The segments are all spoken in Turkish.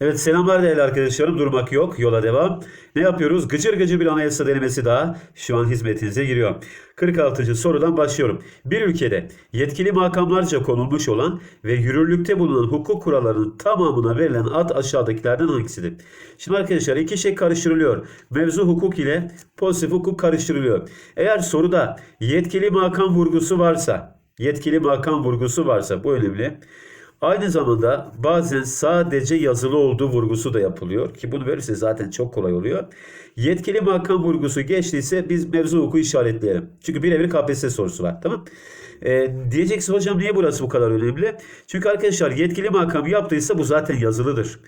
Evet selamlar değerli arkadaşlarım. Durmak yok. Yola devam. Ne yapıyoruz? Gıcır gıcır bir anayasa denemesi daha şu an hizmetinize giriyor. 46. sorudan başlıyorum. Bir ülkede yetkili makamlarca konulmuş olan ve yürürlükte bulunan hukuk kurallarının tamamına verilen ad aşağıdakilerden hangisidir? Şimdi arkadaşlar iki şey karıştırılıyor. Mevzu hukuk ile pozitif hukuk karıştırılıyor. Eğer soruda yetkili makam vurgusu varsa, yetkili makam vurgusu varsa bu önemli. Aynı zamanda bazen sadece yazılı olduğu vurgusu da yapılıyor ki bunu verirse zaten çok kolay oluyor. Yetkili makam vurgusu geçtiyse biz mevzu hukuku işaretleyelim. Çünkü birebir KPSS sorusu var tamam ee, diyeceksin hocam niye burası bu kadar önemli? Çünkü arkadaşlar yetkili makam yaptıysa bu zaten yazılıdır.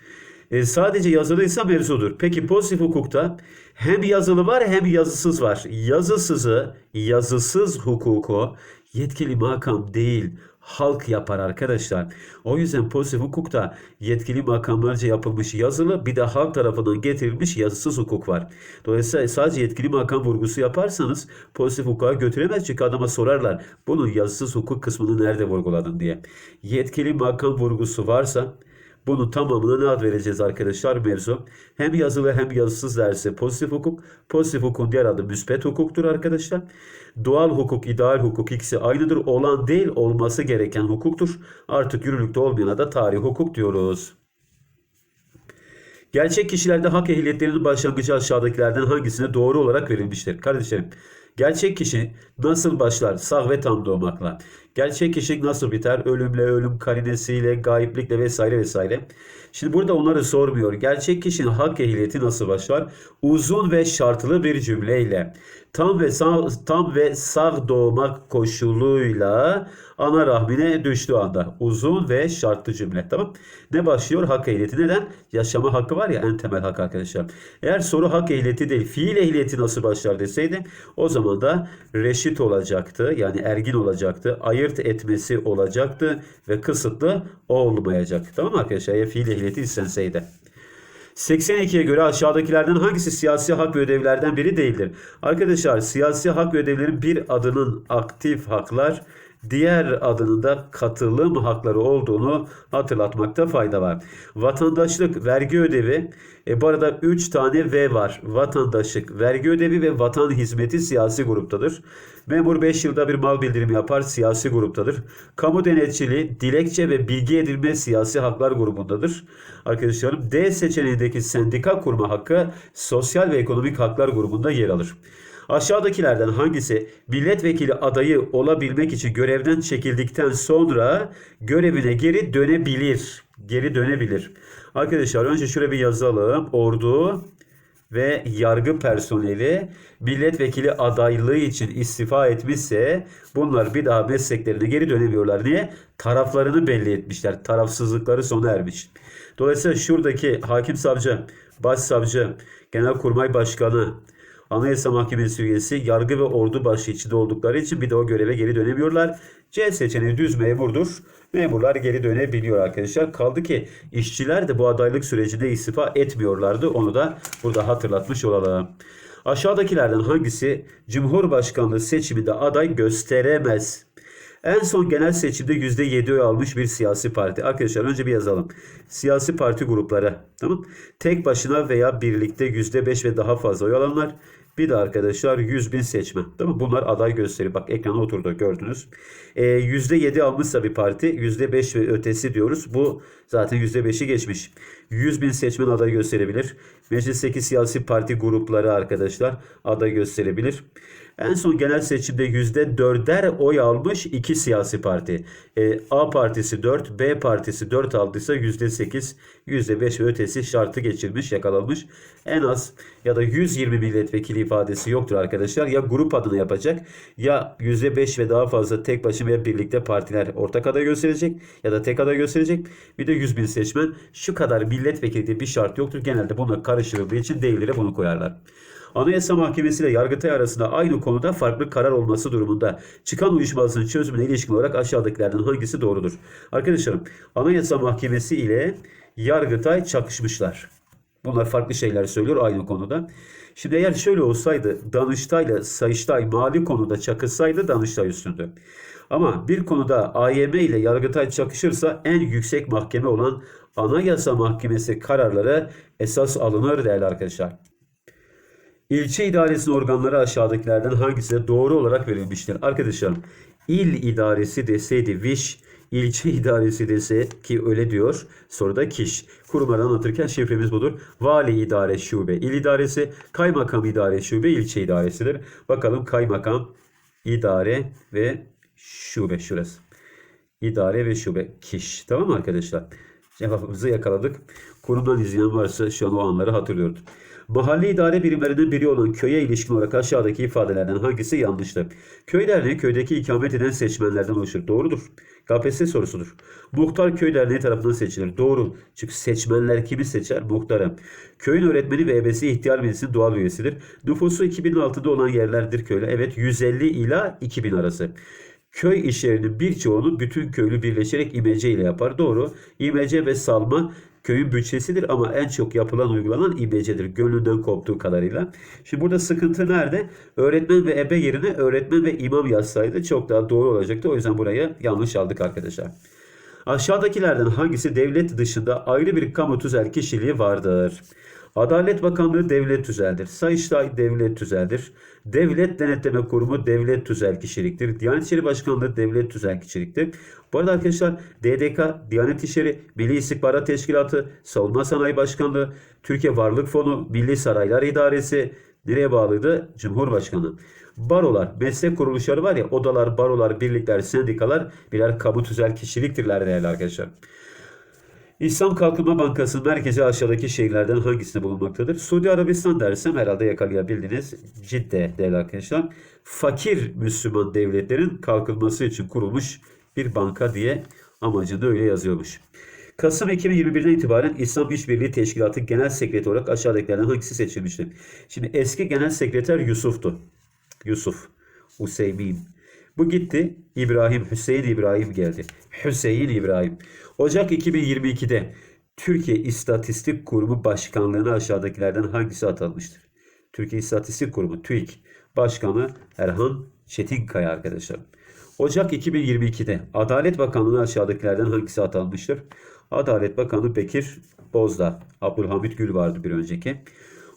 Ee, sadece yazılıysa mevzudur. Peki pozitif hukukta hem yazılı var hem yazısız var. Yazısızı, yazısız hukuku yetkili makam değil halk yapar arkadaşlar. O yüzden pozitif hukukta yetkili makamlarca yapılmış yazılı bir de halk tarafından getirilmiş yazısız hukuk var. Dolayısıyla sadece yetkili makam vurgusu yaparsanız pozitif hukuka götüremez çünkü adama sorarlar bunun yazısız hukuk kısmını nerede vurguladın diye. Yetkili makam vurgusu varsa bunun tamamına ne ad vereceğiz arkadaşlar mevzu? Hem yazılı hem yazısız derse pozitif hukuk. Pozitif hukukun diğer adı müspet hukuktur arkadaşlar. Doğal hukuk, ideal hukuk ikisi aynıdır. Olan değil olması gereken hukuktur. Artık yürürlükte olmayana da tarih hukuk diyoruz. Gerçek kişilerde hak ehliyetlerinin başlangıcı aşağıdakilerden hangisine doğru olarak verilmiştir? Kardeşlerim, gerçek kişi nasıl başlar? Sağ ve tam doğmakla. Gerçek kişi nasıl biter? Ölümle, ölüm karinesiyle, gayiplikle vesaire vesaire. Şimdi burada onları sormuyor. Gerçek kişinin hak ehliyeti nasıl başlar? Uzun ve şartlı bir cümleyle. Tam ve sağ, tam ve sağ doğmak koşuluyla ana rahmine düştüğü anda. Uzun ve şartlı cümle. Tamam. Ne başlıyor? Hak ehliyeti. Neden? Yaşama hakkı var ya en temel hak arkadaşlar. Eğer soru hak ehliyeti değil fiil ehliyeti nasıl başlar deseydi o zaman da reşit olacaktı. Yani ergin olacaktı. Ayırt etmesi olacaktı ve kısıtlı olmayacaktı. Tamam mı arkadaşlar? Eğer fiil ehliyeti istenseydi. 82'ye göre aşağıdakilerden hangisi siyasi hak ve ödevlerden biri değildir? Arkadaşlar siyasi hak ve ödevlerin bir adının aktif haklar, diğer adının da katılım hakları olduğunu hatırlatmakta fayda var. Vatandaşlık, vergi ödevi, e, bu arada 3 tane V var. Vatandaşlık, vergi ödevi ve vatan hizmeti siyasi gruptadır. Memur 5 yılda bir mal bildirimi yapar, siyasi gruptadır. Kamu denetçiliği, dilekçe ve bilgi edinme siyasi haklar grubundadır. Arkadaşlarım D seçeneğindeki sendika kurma hakkı sosyal ve ekonomik haklar grubunda yer alır. Aşağıdakilerden hangisi milletvekili adayı olabilmek için görevden çekildikten sonra görevine geri dönebilir? Geri dönebilir. Arkadaşlar önce şöyle bir yazalım. Ordu ve yargı personeli milletvekili adaylığı için istifa etmişse bunlar bir daha mesleklerine geri dönemiyorlar. Niye? Taraflarını belli etmişler. Tarafsızlıkları sona ermiş. Dolayısıyla şuradaki hakim savcı, başsavcı, genelkurmay başkanı, Anayasa Mahkemesi üyesi, yargı ve ordu başı içinde oldukları için bir de o göreve geri dönemiyorlar. C seçeneği düz memurdur. Memurlar geri dönebiliyor arkadaşlar. Kaldı ki işçiler de bu adaylık sürecinde istifa etmiyorlardı. Onu da burada hatırlatmış olalım. Aşağıdakilerden hangisi Cumhurbaşkanlığı seçiminde aday gösteremez? En son genel seçimde %7 oy almış bir siyasi parti. Arkadaşlar önce bir yazalım. Siyasi parti grupları. Tamam. Tek başına veya birlikte %5 ve daha fazla oy alanlar. Bir de arkadaşlar 100 bin seçmen. Tamam Bunlar aday gösteri. Bak ekrana oturdu gördünüz. Ee, %7 almışsa bir parti %5 ve ötesi diyoruz. Bu zaten %5'i geçmiş. 100 bin seçmen aday gösterebilir. Meclisteki siyasi parti grupları arkadaşlar aday gösterebilir. En son genel seçimde %4'er oy almış iki siyasi parti. E, A partisi 4, B partisi 4 aldıysa %8, %5 ve ötesi şartı geçirmiş, yakalanmış. En az ya da 120 milletvekili ifadesi yoktur arkadaşlar. Ya grup adını yapacak ya %5 ve daha fazla tek başına ve birlikte partiler ortak aday gösterecek ya da tek aday gösterecek. Bir de 100 bin seçmen şu kadar milletvekili diye bir şart yoktur. Genelde buna karıştırıldığı için değillere bunu koyarlar. Anayasa Mahkemesi ile Yargıtay arasında aynı konuda farklı karar olması durumunda çıkan uyuşmazlığın çözümüne ilişkin olarak aşağıdakilerden hangisi doğrudur? Arkadaşlarım Anayasa Mahkemesi ile Yargıtay çakışmışlar. Bunlar farklı şeyler söylüyor aynı konuda. Şimdi eğer şöyle olsaydı Danıştay ile Sayıştay mali konuda çakışsaydı Danıştay üstündü. Ama bir konuda AYM ile Yargıtay çakışırsa en yüksek mahkeme olan Anayasa Mahkemesi kararları esas alınır değerli arkadaşlar. İlçe idaresinin organları aşağıdakilerden hangisi doğru olarak verilmiştir? Arkadaşlar il idaresi deseydi viş, ilçe idaresi dese ki öyle diyor soruda kiş. Kurumları anlatırken şifremiz budur. Vali idare şube, il idaresi, kaymakam idare şube, ilçe idaresidir. Bakalım kaymakam, idare ve şube şurası. İdare ve şube kiş. Tamam mı arkadaşlar? Cevabımızı yakaladık. Kurumdan izleyen varsa şu an o anları hatırlıyordur. Mahalle idare birimlerinden biri olan köye ilişkin olarak aşağıdaki ifadelerden hangisi yanlıştır? Köy derneği köydeki ikamet eden seçmenlerden oluşur. Doğrudur. KPSS sorusudur. Muhtar köy derneği tarafından seçilir. Doğru. Çünkü seçmenler kimi seçer? Muhtarı. Köyün öğretmeni ve ebesi ihtiyar meclisinin doğal üyesidir. Nüfusu 2006'da olan yerlerdir köyler. Evet 150 ila 2000 arası. Köy işlerinin birçoğunu bütün köylü birleşerek imece ile yapar. Doğru. İmece ve salma köyün bütçesidir ama en çok yapılan uygulanan imecedir. Gönlünden koptuğu kadarıyla. Şimdi burada sıkıntı nerede? Öğretmen ve ebe yerine öğretmen ve imam yazsaydı çok daha doğru olacaktı. O yüzden burayı yanlış aldık arkadaşlar. Aşağıdakilerden hangisi devlet dışında ayrı bir kamu tüzel kişiliği vardır? Adalet Bakanlığı devlet tüzeldir. Sayıştay devlet tüzeldir. Devlet Denetleme Kurumu devlet tüzel kişiliktir. Diyanet İşleri Başkanlığı devlet tüzel kişiliktir. Bu arada arkadaşlar DDK, Diyanet İşleri, Milli İstihbarat Teşkilatı, Savunma Sanayi Başkanlığı, Türkiye Varlık Fonu, Milli Saraylar İdaresi nereye bağlıydı? Cumhurbaşkanı. Barolar, meslek kuruluşları var ya odalar, barolar, birlikler, sendikalar birer kamu tüzel kişiliktirler değerli arkadaşlar. İslam Kalkınma Bankası'nın merkezi aşağıdaki şehirlerden hangisinde bulunmaktadır? Suudi Arabistan dersem herhalde yakalayabildiniz. Cidde değerli arkadaşlar. Fakir Müslüman devletlerin kalkınması için kurulmuş bir banka diye amacında öyle yazıyormuş. Kasım 2021'den itibaren İslam İşbirliği Teşkilatı Genel Sekreteri olarak aşağıdakilerden hangisi seçilmiştir? Şimdi eski Genel Sekreter Yusuf'tu. Yusuf. Useymin. Bu gitti. İbrahim, Hüseyin İbrahim geldi. Hüseyin İbrahim. Ocak 2022'de Türkiye İstatistik Kurumu Başkanlığı'na aşağıdakilerden hangisi atanmıştır? Türkiye İstatistik Kurumu TÜİK Başkanı Erhan Çetinkaya arkadaşlar. Ocak 2022'de Adalet Bakanlığı'na aşağıdakilerden hangisi atanmıştır? Adalet Bakanı Bekir Bozdağ. Abdülhamit Gül vardı bir önceki.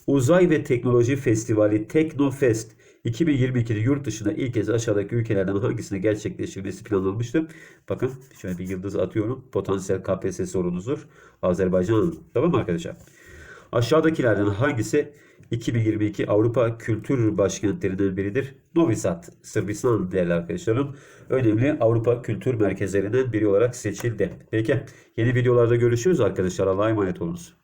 Uzay ve Teknoloji Festivali Teknofest 2022'de yurt dışında ilk kez aşağıdaki ülkelerden hangisine gerçekleştirilmesi planlanmıştı? Bakın şöyle bir yıldız atıyorum. Potansiyel KPSS sorunuzdur. Azerbaycan. Tamam arkadaşlar? Aşağıdakilerden hangisi 2022 Avrupa Kültür Başkentlerinden biridir? Novi Sad, Sırbistan değerli arkadaşlarım. Önemli Avrupa Kültür Merkezlerinden biri olarak seçildi. Peki yeni videolarda görüşürüz arkadaşlar. Allah'a emanet olunuz.